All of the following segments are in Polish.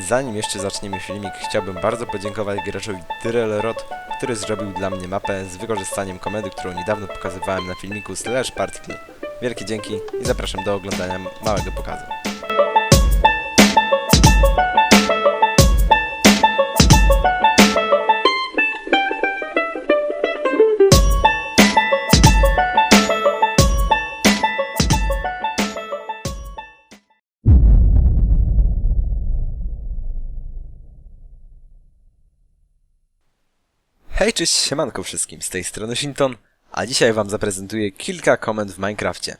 Zanim jeszcze zaczniemy filmik, chciałbym bardzo podziękować graczowi Tyrelrod, który zrobił dla mnie mapę z wykorzystaniem komedy, którą niedawno pokazywałem na filmiku Slash Particle. Wielkie dzięki i zapraszam do oglądania małego pokazu. Hej, cześć, siemanko wszystkim, z tej strony Shinton, a dzisiaj wam zaprezentuję kilka komend w Minecrafcie.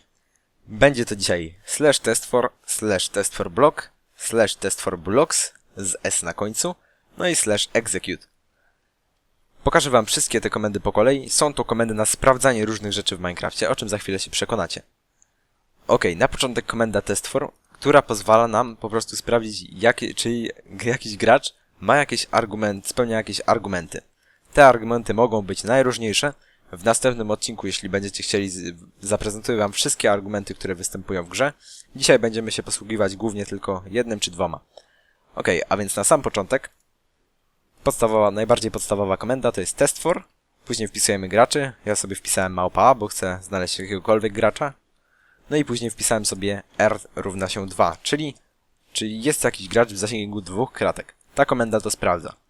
Będzie to dzisiaj slash test for, slash test for block, slash test for blocks z S na końcu, no i slash execute. Pokażę wam wszystkie te komendy po kolei, są to komendy na sprawdzanie różnych rzeczy w Minecrafcie, o czym za chwilę się przekonacie. Ok, na początek komenda test for, która pozwala nam po prostu sprawdzić, czy jakiś gracz ma jakieś argument, spełnia jakieś argumenty. Te argumenty mogą być najróżniejsze. W następnym odcinku, jeśli będziecie chcieli, zaprezentuję Wam wszystkie argumenty, które występują w grze. Dzisiaj będziemy się posługiwać głównie tylko jednym czy dwoma. Ok, a więc na sam początek podstawowa, najbardziej podstawowa komenda to jest test for. Później wpisujemy graczy. Ja sobie wpisałem małpa bo chcę znaleźć jakiegokolwiek gracza. No i później wpisałem sobie r równa się 2, czyli, czyli jest jakiś gracz w zasięgu dwóch kratek. Ta komenda to sprawdza.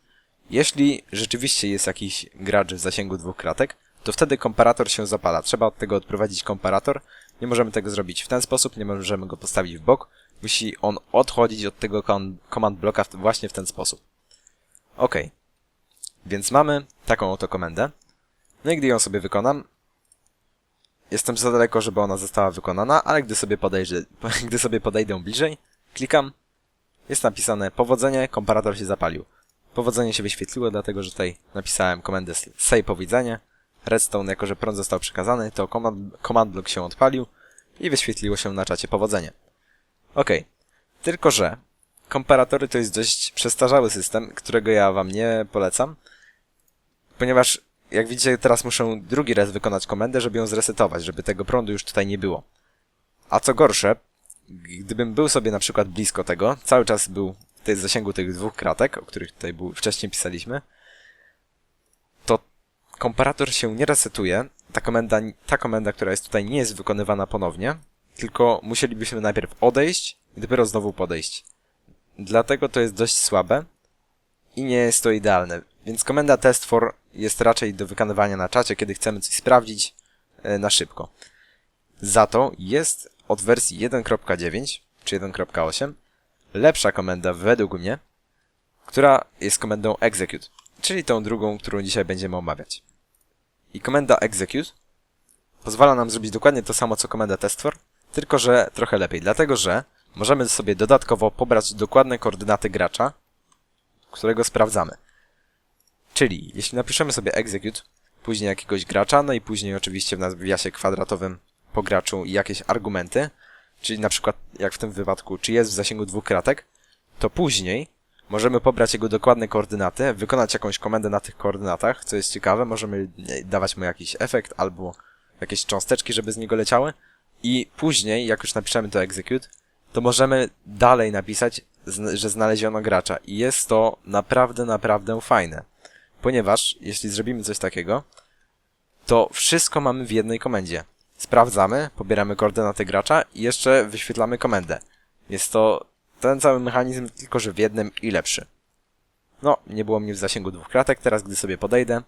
Jeśli rzeczywiście jest jakiś gracz w zasięgu dwóch kratek, to wtedy komparator się zapala. Trzeba od tego odprowadzić komparator. Nie możemy tego zrobić w ten sposób, nie możemy go postawić w bok. Musi on odchodzić od tego command bloka właśnie w ten sposób. Ok. Więc mamy taką oto komendę. No i gdy ją sobie wykonam, jestem za daleko, żeby ona została wykonana, ale gdy sobie podejdę, gdy sobie podejdę bliżej, klikam, jest napisane powodzenie, komparator się zapalił. Powodzenie się wyświetliło, dlatego że tutaj napisałem komendę say powiedzenie. Redstone, jako że prąd został przekazany, to command, command block się odpalił i wyświetliło się na czacie powodzenie. Ok. Tylko, że komparatory to jest dość przestarzały system, którego ja wam nie polecam, ponieważ jak widzicie teraz muszę drugi raz wykonać komendę, żeby ją zresetować, żeby tego prądu już tutaj nie było. A co gorsze, gdybym był sobie na przykład blisko tego, cały czas był w zasięgu tych dwóch kratek, o których tutaj był, wcześniej pisaliśmy, to komparator się nie resetuje. Ta komenda, ta komenda, która jest tutaj, nie jest wykonywana ponownie, tylko musielibyśmy najpierw odejść i dopiero znowu podejść. Dlatego to jest dość słabe i nie jest to idealne. Więc komenda test for jest raczej do wykonywania na czacie, kiedy chcemy coś sprawdzić e, na szybko. Za to jest od wersji 1.9 czy 1.8 lepsza komenda według mnie, która jest komendą execute, czyli tą drugą, którą dzisiaj będziemy omawiać. I komenda execute pozwala nam zrobić dokładnie to samo, co komenda testfor, tylko że trochę lepiej, dlatego że możemy sobie dodatkowo pobrać dokładne koordynaty gracza, którego sprawdzamy. Czyli jeśli napiszemy sobie execute, później jakiegoś gracza, no i później oczywiście w nawiasie kwadratowym po graczu jakieś argumenty, czyli na przykład jak w tym wypadku, czy jest w zasięgu dwóch kratek, to później możemy pobrać jego dokładne koordynaty, wykonać jakąś komendę na tych koordynatach, co jest ciekawe, możemy dawać mu jakiś efekt albo jakieś cząsteczki, żeby z niego leciały i później, jak już napiszemy to execute, to możemy dalej napisać, że znaleziono gracza i jest to naprawdę, naprawdę fajne. Ponieważ jeśli zrobimy coś takiego, to wszystko mamy w jednej komendzie. Sprawdzamy, pobieramy koordynaty gracza i jeszcze wyświetlamy komendę. Jest to ten cały mechanizm, tylko że w jednym i lepszy. No, nie było mnie w zasięgu dwóch kratek, teraz gdy sobie podejdę,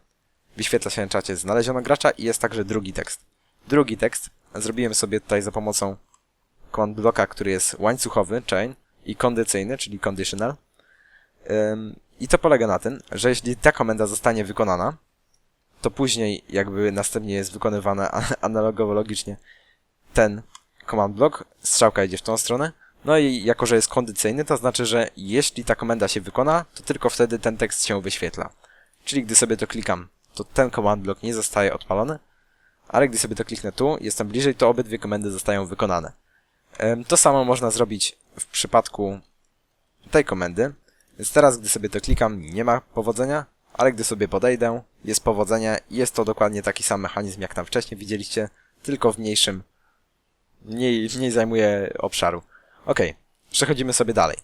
wyświetla się na czacie znaleziono gracza i jest także drugi tekst. Drugi tekst zrobiłem sobie tutaj za pomocą command bloka, który jest łańcuchowy, chain, i kondycyjny, czyli conditional. I to polega na tym, że jeśli ta komenda zostanie wykonana, to później jakby następnie jest wykonywana analogowo logicznie ten command block, strzałka idzie w tą stronę, no i jako, że jest kondycyjny, to znaczy, że jeśli ta komenda się wykona, to tylko wtedy ten tekst się wyświetla. Czyli gdy sobie to klikam, to ten command block nie zostaje odpalony, ale gdy sobie to kliknę tu, jestem bliżej, to obydwie komendy zostają wykonane. To samo można zrobić w przypadku tej komendy. Więc teraz, gdy sobie to klikam, nie ma powodzenia, ale gdy sobie podejdę, jest powodzenie i jest to dokładnie taki sam mechanizm, jak tam wcześniej widzieliście, tylko w mniejszym, mniej, mniej zajmuje obszaru. Ok, przechodzimy sobie dalej.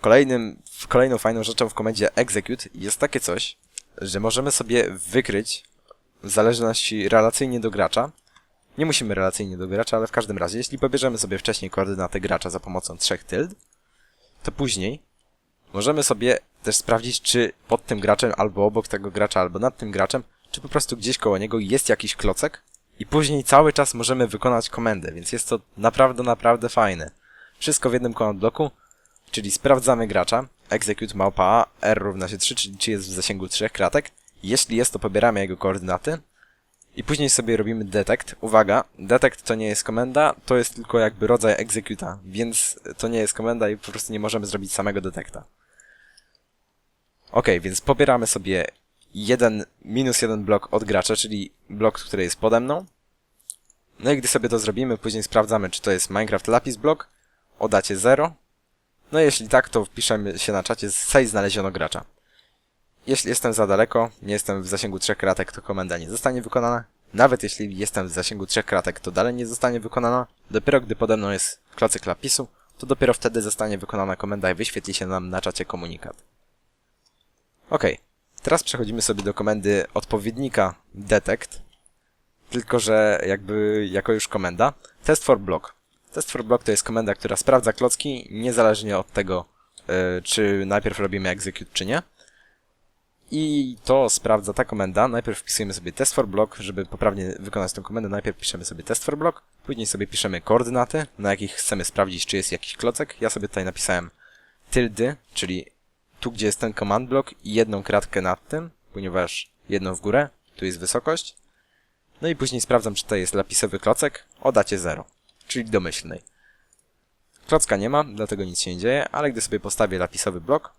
Kolejnym, kolejną fajną rzeczą w komendzie execute jest takie coś, że możemy sobie wykryć w zależności relacyjnie do gracza. Nie musimy relacyjnie do gracza, ale w każdym razie, jeśli pobierzemy sobie wcześniej koordynaty gracza za pomocą trzech tyld, to później możemy sobie też sprawdzić, czy pod tym graczem, albo obok tego gracza, albo nad tym graczem, czy po prostu gdzieś koło niego jest jakiś klocek i później cały czas możemy wykonać komendę, więc jest to naprawdę, naprawdę fajne. Wszystko w jednym command bloku, czyli sprawdzamy gracza, execute małpa r równa się 3, czyli czy jest w zasięgu trzech kratek. Jeśli jest, to pobieramy jego koordynaty i później sobie robimy detect. Uwaga, detect to nie jest komenda, to jest tylko jakby rodzaj executa, więc to nie jest komenda i po prostu nie możemy zrobić samego detecta. Ok, więc pobieramy sobie jeden, minus jeden blok od gracza, czyli blok, który jest pode mną. No i gdy sobie to zrobimy, później sprawdzamy, czy to jest Minecraft Lapis blok o dacie 0. No jeśli tak, to wpiszemy się na czacie say znaleziono gracza. Jeśli jestem za daleko, nie jestem w zasięgu trzech kratek, to komenda nie zostanie wykonana. Nawet jeśli jestem w zasięgu trzech kratek, to dalej nie zostanie wykonana. Dopiero gdy pode mną jest klocek lapisu, to dopiero wtedy zostanie wykonana komenda i wyświetli się nam na czacie komunikat. Ok, teraz przechodzimy sobie do komendy odpowiednika detect, tylko że jakby jako już komenda. Test for block. Test for block to jest komenda, która sprawdza klocki niezależnie od tego, yy, czy najpierw robimy execute, czy nie. I to sprawdza ta komenda. Najpierw wpisujemy sobie test for block, żeby poprawnie wykonać tę komendę. Najpierw piszemy sobie test for block, później sobie piszemy koordynaty, na jakich chcemy sprawdzić, czy jest jakiś klocek. Ja sobie tutaj napisałem tyldy, czyli tu, gdzie jest ten command block i jedną kratkę nad tym, ponieważ jedną w górę, tu jest wysokość. No i później sprawdzam, czy to jest lapisowy klocek o dacie 0, czyli domyślnej. Klocka nie ma, dlatego nic się nie dzieje, ale gdy sobie postawię lapisowy blok,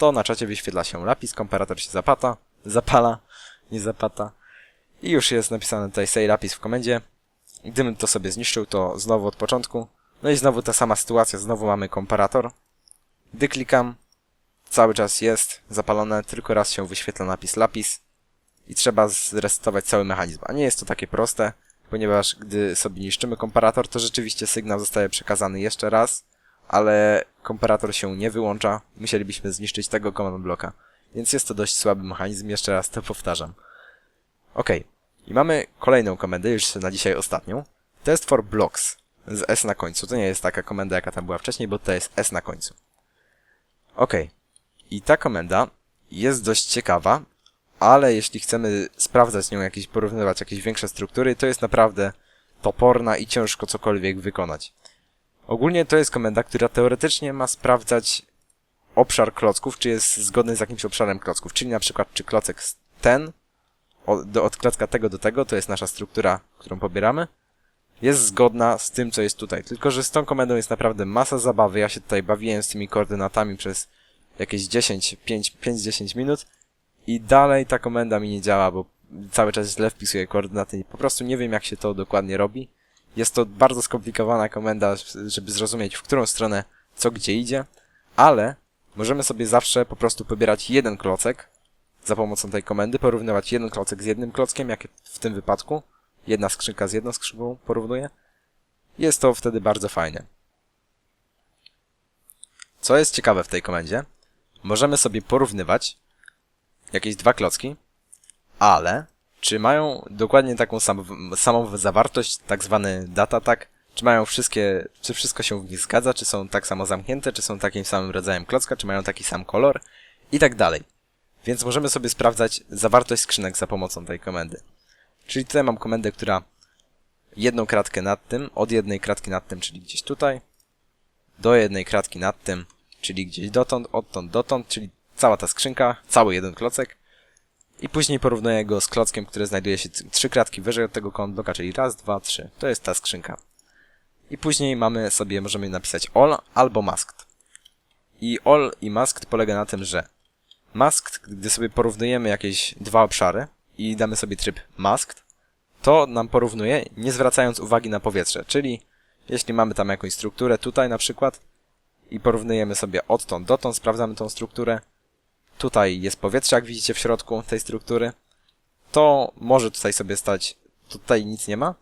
to na czacie wyświetla się lapis, komparator się zapata, zapala, nie zapata. I już jest napisane tutaj say lapis w komendzie. Gdybym to sobie zniszczył, to znowu od początku. No i znowu ta sama sytuacja, znowu mamy komparator. Gdy klikam, cały czas jest zapalone, tylko raz się wyświetla napis lapis i trzeba zresetować cały mechanizm. A nie jest to takie proste, ponieważ gdy sobie niszczymy komparator, to rzeczywiście sygnał zostaje przekazany jeszcze raz, ale komparator się nie wyłącza. Musielibyśmy zniszczyć tego command bloka. Więc jest to dość słaby mechanizm, jeszcze raz to powtarzam. Ok. I mamy kolejną komendę, już na dzisiaj ostatnią. Test for blocks z S na końcu. To nie jest taka komenda, jaka tam była wcześniej, bo to jest S na końcu. Ok. I ta komenda jest dość ciekawa, ale jeśli chcemy sprawdzać nią jakieś, porównywać jakieś większe struktury, to jest naprawdę toporna i ciężko cokolwiek wykonać. Ogólnie to jest komenda, która teoretycznie ma sprawdzać obszar klocków, czy jest zgodny z jakimś obszarem klocków. Czyli na przykład, czy klocek ten, od, do, od klocka tego do tego, to jest nasza struktura, którą pobieramy, jest zgodna z tym, co jest tutaj. Tylko, że z tą komendą jest naprawdę masa zabawy. Ja się tutaj bawiłem z tymi koordynatami przez jakieś 10, 5, 5-10 minut i dalej ta komenda mi nie działa, bo cały czas źle wpisuję koordynaty i po prostu nie wiem, jak się to dokładnie robi. Jest to bardzo skomplikowana komenda, żeby zrozumieć, w którą stronę co gdzie idzie, ale możemy sobie zawsze po prostu pobierać jeden klocek za pomocą tej komendy, porównywać jeden klocek z jednym klockiem, jak w tym wypadku. Jedna skrzynka z jedną skrzynką porównuje. Jest to wtedy bardzo fajne. Co jest ciekawe w tej komendzie, możemy sobie porównywać jakieś dwa klocki, ale czy mają dokładnie taką sam, samą zawartość, tak zwany data tag, czy mają wszystkie, czy wszystko się w nich zgadza, czy są tak samo zamknięte, czy są takim samym rodzajem klocka, czy mają taki sam kolor i tak dalej. Więc możemy sobie sprawdzać zawartość skrzynek za pomocą tej komendy. Czyli tutaj mam komendę, która jedną kratkę nad tym, od jednej kratki nad tym, czyli gdzieś tutaj, do jednej kratki nad tym, czyli gdzieś dotąd, odtąd dotąd, czyli cała ta skrzynka, cały jeden klocek, i później porównuję go z klockiem, który znajduje się trzy kratki wyżej od tego bloka, czyli raz, dwa, trzy. To jest ta skrzynka. I później mamy sobie, możemy napisać all albo masked. I all i masked polega na tym, że masked, gdy sobie porównujemy jakieś dwa obszary i damy sobie tryb masked, to nam porównuje, nie zwracając uwagi na powietrze. Czyli jeśli mamy tam jakąś strukturę tutaj na przykład i porównujemy sobie odtąd dotąd, sprawdzamy tą strukturę, tutaj jest powietrze, jak widzicie w środku tej struktury, to może tutaj sobie stać, tutaj nic nie ma,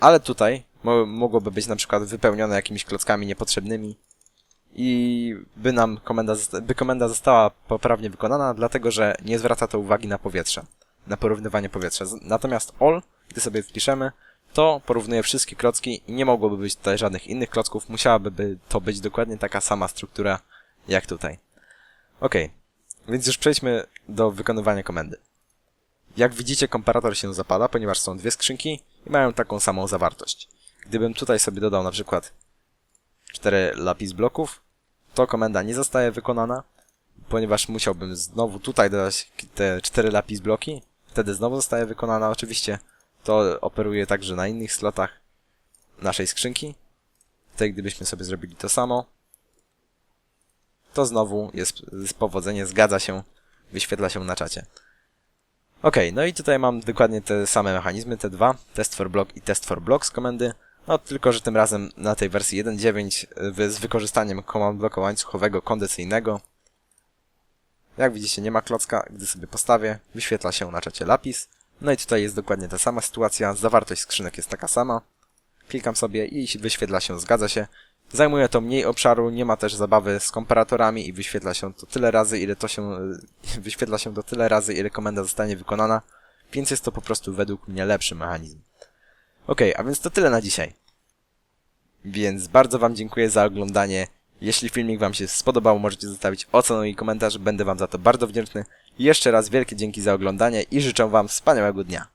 ale tutaj mo mogłoby być na przykład wypełnione jakimiś klockami niepotrzebnymi i by nam komenda, by komenda została poprawnie wykonana, dlatego że nie zwraca to uwagi na powietrze, na porównywanie powietrza. Natomiast all, gdy sobie wpiszemy, to porównuje wszystkie klocki i nie mogłoby być tutaj żadnych innych klocków, musiałaby by to być dokładnie taka sama struktura jak tutaj. Ok, więc już przejdźmy do wykonywania komendy. Jak widzicie, komparator się zapala, ponieważ są dwie skrzynki i mają taką samą zawartość. Gdybym tutaj sobie dodał na przykład 4 lapis bloków, to komenda nie zostaje wykonana, ponieważ musiałbym znowu tutaj dodać te 4 lapis bloki, wtedy znowu zostaje wykonana. Oczywiście to operuje także na innych slotach naszej skrzynki. Tutaj gdybyśmy sobie zrobili to samo, to znowu jest z powodzenie, zgadza się, wyświetla się na czacie. Ok, no i tutaj mam dokładnie te same mechanizmy, te dwa, test for block i test for block z komendy, no tylko, że tym razem na tej wersji 1.9 wy- z wykorzystaniem command blocka łańcuchowego kondensyjnego. Jak widzicie nie ma klocka, gdy sobie postawię, wyświetla się na czacie lapis. No i tutaj jest dokładnie ta sama sytuacja, zawartość skrzynek jest taka sama. Klikam sobie i wyświetla się, zgadza się. Zajmuje to mniej obszaru, nie ma też zabawy z komparatorami i wyświetla się to tyle razy, ile to się y, wyświetla się to tyle razy, ile komenda zostanie wykonana, więc jest to po prostu według mnie lepszy mechanizm. Ok, a więc to tyle na dzisiaj. Więc bardzo Wam dziękuję za oglądanie. Jeśli filmik Wam się spodobał, możecie zostawić ocenę i komentarz, będę Wam za to bardzo wdzięczny. Jeszcze raz wielkie dzięki za oglądanie i życzę Wam wspaniałego dnia.